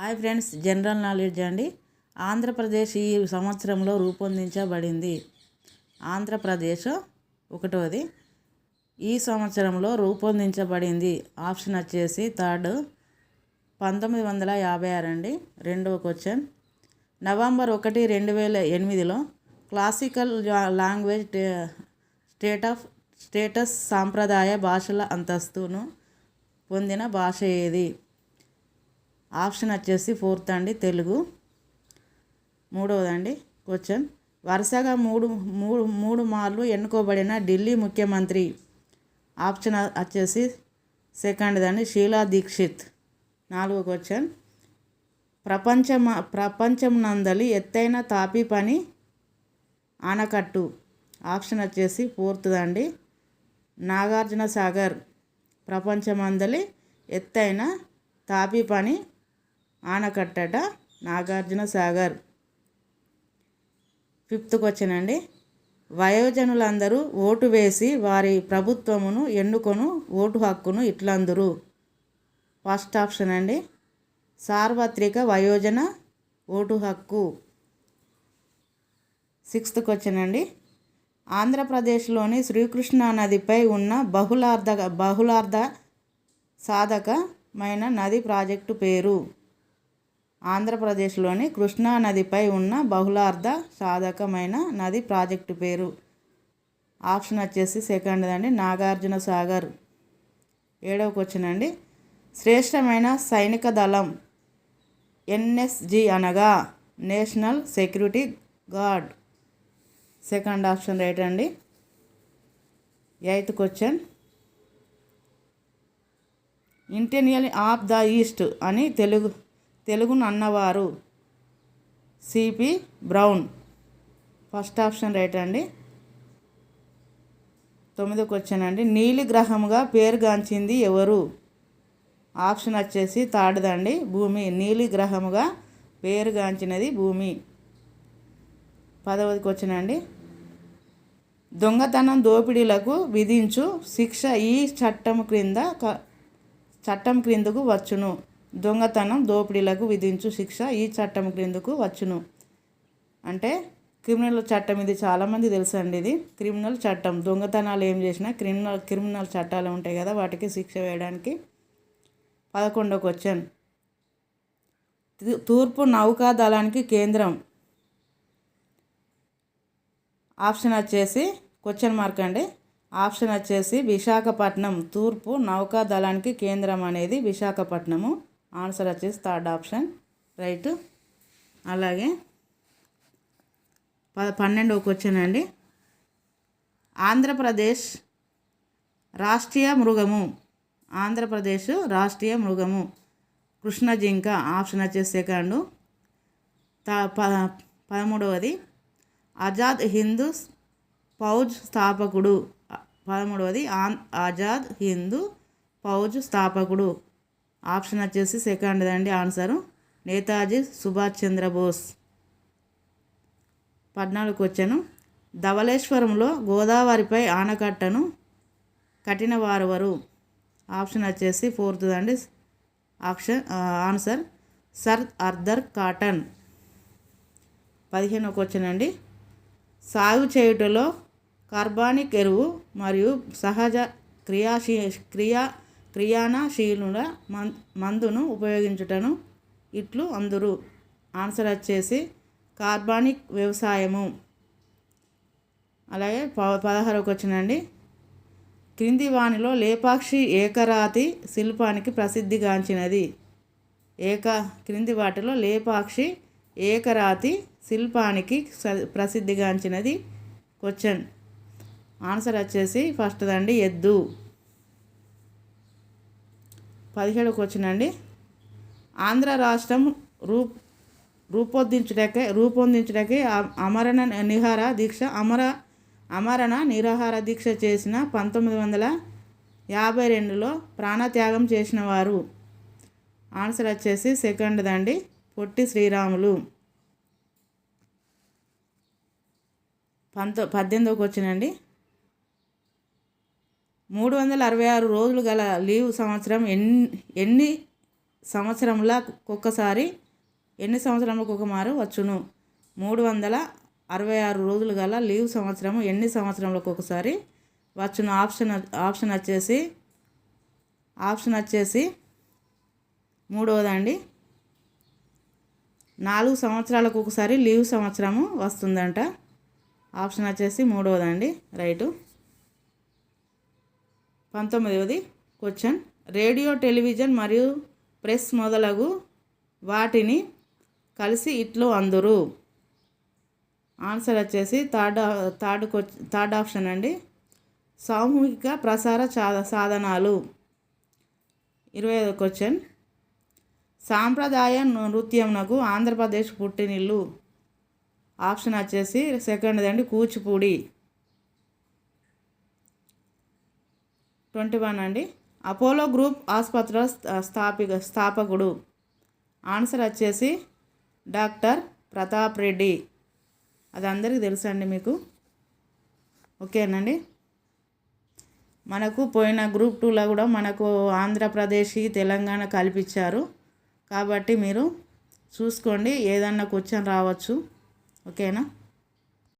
Hi friends general knowledge అండి. ఆంధ్రప్రదేశ్ ఈ సంవత్సరంలో రూపొందించబడింది. ఆంధ్రప్రదేశ్ ఒకటవది ఈ సంవత్సరంలో రూపొందించబడింది. ఆప్షన్ వచ్చేసి థర్డ్. పంతొమ్మిది వందల యాభై ఆరు అండి. రెండవ క్వశ్చన్. నవంబర్ ఒకటి రెండు వేల ఎనిమిదిలో classical language state of status సాంప్రదాయ భాషల అంతస్తును పొందిన భాష ఏది? ఆప్షన్ వచ్చేసి ఫోర్త్ అండి తెలుగు. మూడవదండి క్వశ్చన్. వరుసగా మూడు మూడు మూడు మార్లు ఎన్నుకోబడిన ఢిల్లీ ముఖ్యమంత్రి ఆప్షన్ వచ్చేసి సెకండ్ దండి షీలా దీక్షిత్. నాలుగో క్వశ్చన్. ప్రపంచం ప్రపంచం నందలి ఎత్తైన తాపి పని ఆనకట్టు. ఆప్షన్ వచ్చేసి ఫోర్త్ అండి నాగార్జున సాగర్ ప్రపంచమందలి ఎత్తైన తాపి పని ఆనకట్టట నాగార్జున సాగర్. ఫిఫ్త్ క్వశ్చన్ అండి. వయోజనులందరూ ఓటు వేసి వారి ప్రభుత్వమును ఎన్నుకొను ఓటు హక్కును ఇట్లందరూ. ఫస్ట్ ఆప్షన్ అండి. సార్వత్రిక వయోజన ఓటు హక్కు. సిక్స్త్ క్వశ్చన్ అండి. ఆంధ్రప్రదేశ్లోని శ్రీకృష్ణా నదిపై ఉన్న బహుళార్థ బహుళార్థ సాధకమైన నది ప్రాజెక్టు పేరు. ఆంధ్రప్రదేశ్లోని కృష్ణా నదిపై ఉన్న బహుళార్థ సాధకమైన నది ప్రాజెక్టు పేరు. ఆప్షన్ వచ్చేసి సెకండ్ అండి నాగార్జున సాగర్. ఏడవ క్వశ్చన్ అండి. శ్రేష్టమైన సైనిక దళం ఎన్ఎస్జి అనగా national security guard. Second option right అండి. Eighth question. ఇంటెనియల్ of the East అని తెలుగు తెలుగును అన్నవారు CP Brown. First option right అండి. తొమ్మిదో క్వశ్చన్ అండి. నీలి గ్రహముగా పేరుగాంచింది ఎవరు? ఆప్షన్ వచ్చేసి తాడదండి. భూమి. నీలి గ్రహముగా పేరుగాంచినది భూమి. పదవది క్వశ్చన్ అండి. దొంగతనం దోపిడీలకు విధించు శిక్ష ఈ చట్టం క్రింద చట్టం క్రిందకు వచ్చును. దొంగతనం దోపిడీలకు విధించు శిక్ష ఈ చట్టం క్రిందకు వచ్చును. అంటే క్రిమినల్ చట్టం ఇది చాలామంది తెలుసు అండి ఇది. క్రిమినల్ చట్టం. దొంగతనాలు ఏం చేసినా క్రిమినల్ క్రిమినల్ చట్టాలు ఉంటాయి కదా వాటికి శిక్ష వేయడానికి. పదకొండో క్వశ్చన్. తూర్పు నౌకా దళానికి కేంద్రం. ఆప్షన్ వచ్చేసి క్వశ్చన్ మార్క్ అండి. ఆప్షన్ వచ్చేసి విశాఖపట్నం. తూర్పు నౌకా దళానికి కేంద్రం అనేది విశాఖపట్నము. ఆన్సర్ వచ్చేసి థర్డ్ ఆప్షన్. రైట్. అలాగే ప పన్నెండవ క్వశ్చన్ అండి. ఆంధ్రప్రదేశ్ రాష్ట్రీయ మృగము. ఆంధ్రప్రదేశ్ రాష్ట్రీయ మృగము. కృష్ణ జింక ఆప్షన్ వచ్చేసి సెకండ్ ప పదమూడవది ఆజాద్ హిందూ ఫౌజ్ స్థాపకుడు. పదమూడవది ఆజాద్ హిందూ ఫౌజ్ స్థాపకుడు. ఆప్షన్ వచ్చేసి సెకండ్ అండి ఆన్సరు. నేతాజీ సుభాష్ చంద్రబోస్. పద్నాలుగు వచ్చాను ధవళేశ్వరంలో గోదావరిపై ఆనకట్టను కట్టిన వారెవరు ఆప్షన్ వచ్చేసి ఫోర్త్ అండి option answer sir Arthur Cotton. పదిహేను క్వశ్చన్ అండి. సాగు చేయుటలో కార్బానిక్ ఎరువు మరియు సహజ క్రియాశీ క్రియా క్రియానశీలుల మందును ఉపయోగించుటను ఇట్లు అందురు. ఆన్సర్ వచ్చేసి కార్బానిక్ వ్యవసాయము. అలాగే ప పదహారుకి వచ్చినండి క్రింది వాణిలో లేపాక్షి ఏకరాతి శిల్పానికి ప్రసిద్ధిగాంచినది. ఏక క్రింది వాటిలో లేపాక్షి ఏకరాతి శిల్పానికి ప్రసిద్ధిగాంచినది. క్వశ్చన్. ఆన్సర్ వచ్చేసి ఫస్ట్ దండి ఎద్దు. పదిహేడుకి వచ్చినండి ఆంధ్ర రాష్ట్రం రూ రూపొందించుటకే రూపొందించుటకే అమరణ నిహార దీక్ష అమర అమరణ నిరాహార దీక్ష చేసిన పంతొమ్మిది వందల యాభై రెండులో ప్రాణత్యాగం చేసిన వారు ఆన్సర్ వచ్చేసి సెకండ్ దండి పొట్టి శ్రీరాములు. పంతొ పద్దెనిమిదికి వచ్చినండి మూడు వందల అరవై ఆరు రోజులు గల లీవ్ సంవత్సరం ఎన్ని ఎన్ని సంవత్సరముల ఒక్కసారి ఎన్ని సంవత్సరములకు ఒక మారు వచ్చును? మూడు వందల అరవై ఆరు రోజులు గల లీవ్ సంవత్సరము ఎన్ని సంవత్సరములకు ఒకసారి వచ్చును? ఆప్షన్ ఆప్షన్ వచ్చేసి ఆప్షన్ వచ్చేసి మూడవదండి. నాలుగు సంవత్సరాలకు ఒకసారి లీవ్ సంవత్సరము వస్తుందంట. ఆప్షన్ వచ్చేసి మూడవదండి. రైటు. పంతొమ్మిదవది క్వశ్చన్. రేడియో టెలివిజన్ మరియు ప్రెస్ మొదలగు వాటిని కలిసి ఇట్లు అందరు. ఆన్సర్ వచ్చేసి థర్డ్ థర్డ్ థర్డ్ ఆప్షన్ అండి. సామూహిక ప్రసార సాధనాలు. ఇరవై ఐదు క్వశ్చన్. సాంప్రదాయ నృత్యంనకు ఆంధ్రప్రదేశ్ పుట్టినిల్లు. ఆప్షన్ వచ్చేసి సెకండ్ అండి కూచిపూడి. ట్వంటీ వన్ అండి. అపోలో గ్రూప్ ఆసుపత్రి స్థాపిక స్థాపకుడు. ఆన్సర్ వచ్చేసి డాక్టర్ ప్రతాప్ రెడ్డి. అది అందరికీ తెలుసండి మీకు. ఓకేనండి? మనకు పోయిన గ్రూప్ టూలో కూడా మనకు ఆంధ్రప్రదేశ్ తెలంగాణ కల్పించారు. కాబట్టి మీరు చూసుకోండి ఏదన్నా క్వశ్చన్ రావచ్చు. ఓకేనా?